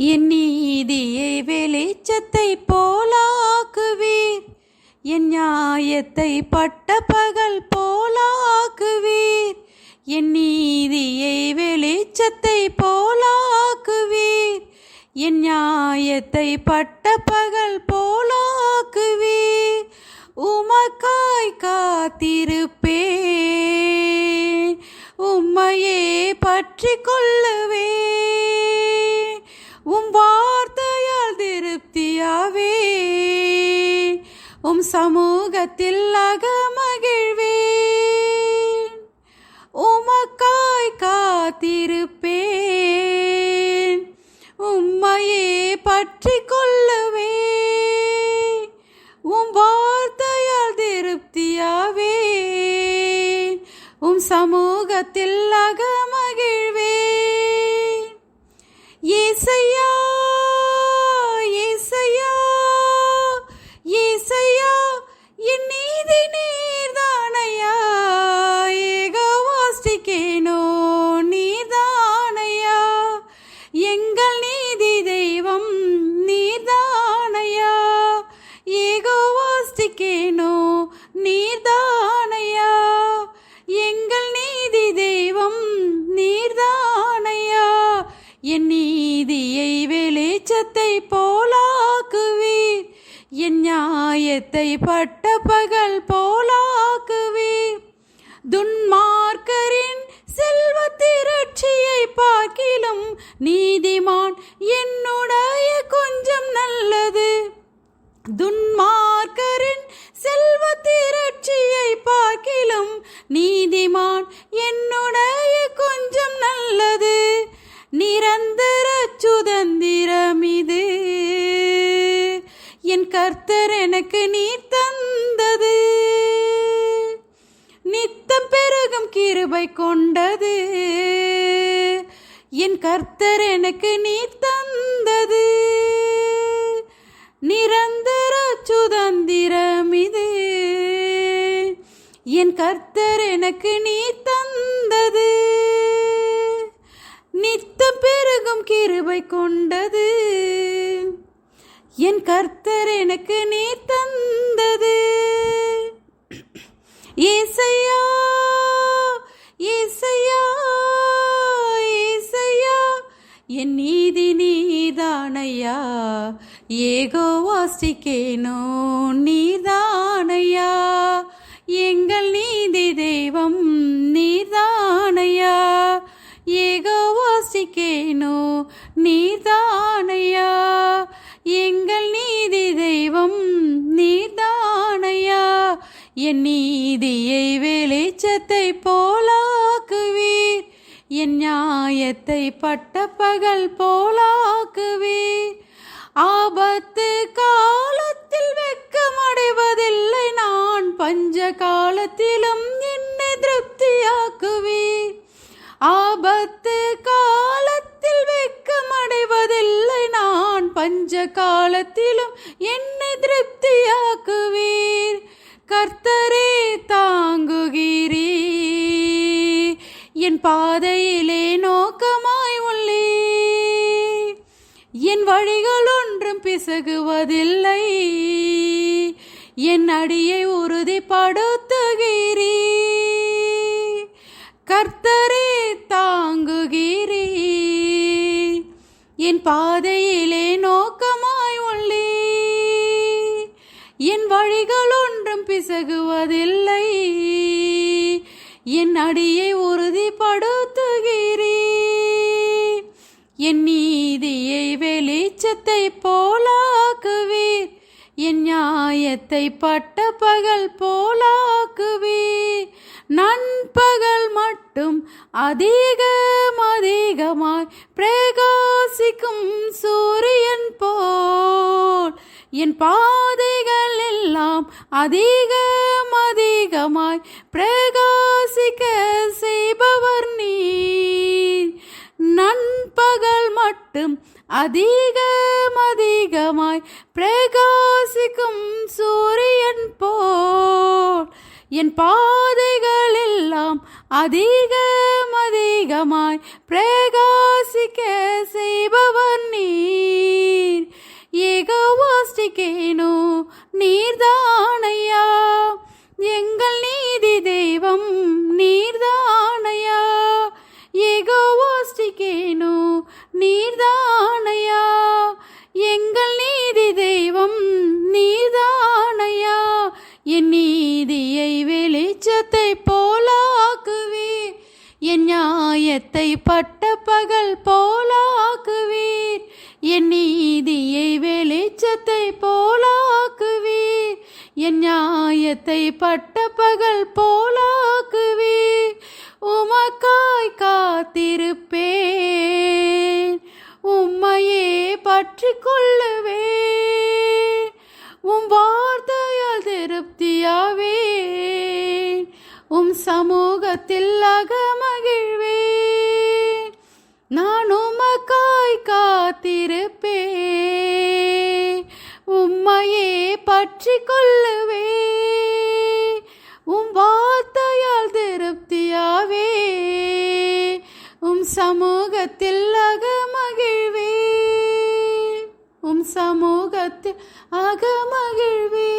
என் நீதியை வெளிச்சத்தை போலாக்குவீர். என் நியாயத்தை பட்ட பகல் போலாக்குவீர். என் நீதியை வெளிச்சத்தை போலாக்குவீர். என் நியாயத்தை பட்ட பகல் போலாக்குவீர். உமக்காய் காத்திருப்பேன். உம்மையே பற்றி கொள்ளுவேன். உம் சமூகத்தில் அகமகிழ்வேன். உமக்காய் காத்திருப்பேன். உம்மையே பற்றி கொள்ளுவே உம் வார்த்தையால் திருப்தியாவே உம் சமூகத்தில் அக நியாயத்தை பட்ட பகல் போலாக்குவீர் துன்மார்க்கரின் செல்வ திரட்சியை பார்க்கிலும் நீதிமான் என்னுடைய கொஞ்சம் என் கர்த்தர் எனக்கு நீ தந்தது. நித்தம் பெருகும் கிருபை கொண்டது. என் கர்த்தர் எனக்கு நீ தந்தது. நிரந்தர சுதந்திரம் இது. என் கர்த்தர் எனக்கு நீ தந்தது. நித்த பெருகும் கிருபை கொண்டது. என் கர்த்தர் எனக்கு நீ தந்தது. ஏசையா ஏசையா ஏசையா என் நீதி நீதானையா? ஏகோ வாசிக்கேனோ நீதானையா? எங்கள் நீதி தெய்வம் நீதானையா? ஏகோ வாசிக்கேனோ நீதானையா? எங்கள் நீதி தெய்வம் நீதானையா என் நீதியை வெளிச்சத்தை போலாக்குவீர். என் நியாயத்தை பட்ட பகல் போலாக்குவீர். ஆபத்து காலத்தில் வெக்கமடைவதில்லை நான். பஞ்ச காலத்திலும் வழிகள் பிசகுவதில்லை. என் அடியை உறுதிப்படுத்துகிறீ. கர்த்தரே தாங்குகிறீ. என் பாதையிலே நோக்கமாய் உள்ளே. என் வழிகள் ஒன்றும் பிசகுவதில்லை. என் அடியை உறுதிப்படுத்துகிறீ. என் நீதியை வெளிச்சத்தை நியாயத்தை பட்ட பகல் போலாக்குவீர் நண்பகல் மட்டும் அதிகம் அதிகமாய் பிரகாசிக்கும் சூரியன் போல். என் பாதைகள் எல்லாம் அதிகம் அதிகமாய் பிரகாசிக்க செய்பவர் நீர். நண்பகல் மட்டும் அதிகம் அதிகமாய் பிரகா பிரகாசிக்கும் சூரியன் போல் என் பாதைகள் எல்லாம் அதிகம் அதிகமாய் பிரகாசிக்க வெளிச்சத்தை போலாக்குவீர். என் நியாயத்தை பட்ட பகல் போலாக்குவீர். என் நீதியை வெளிச்சத்தை போலாக்குவீர். என் நியாயத்தை பட்ட பகல் போலாக்குவீர். உமக்காய் காத்திருப்பேன். உம்மையே பற்றி கொள்ளுவேன். உம் சமூகத்தில் அகமகிழ்வே. நான் உமக்காய் காத்திருப்பே. உம்மையே பற்றி கொள்ளுவே. உம் வார்த்தையால் திருப்தியாவே. உம் சமூகத்தில் அகமகிழ்வே. உம் சமூகத்தில் அகமகிழ்வே.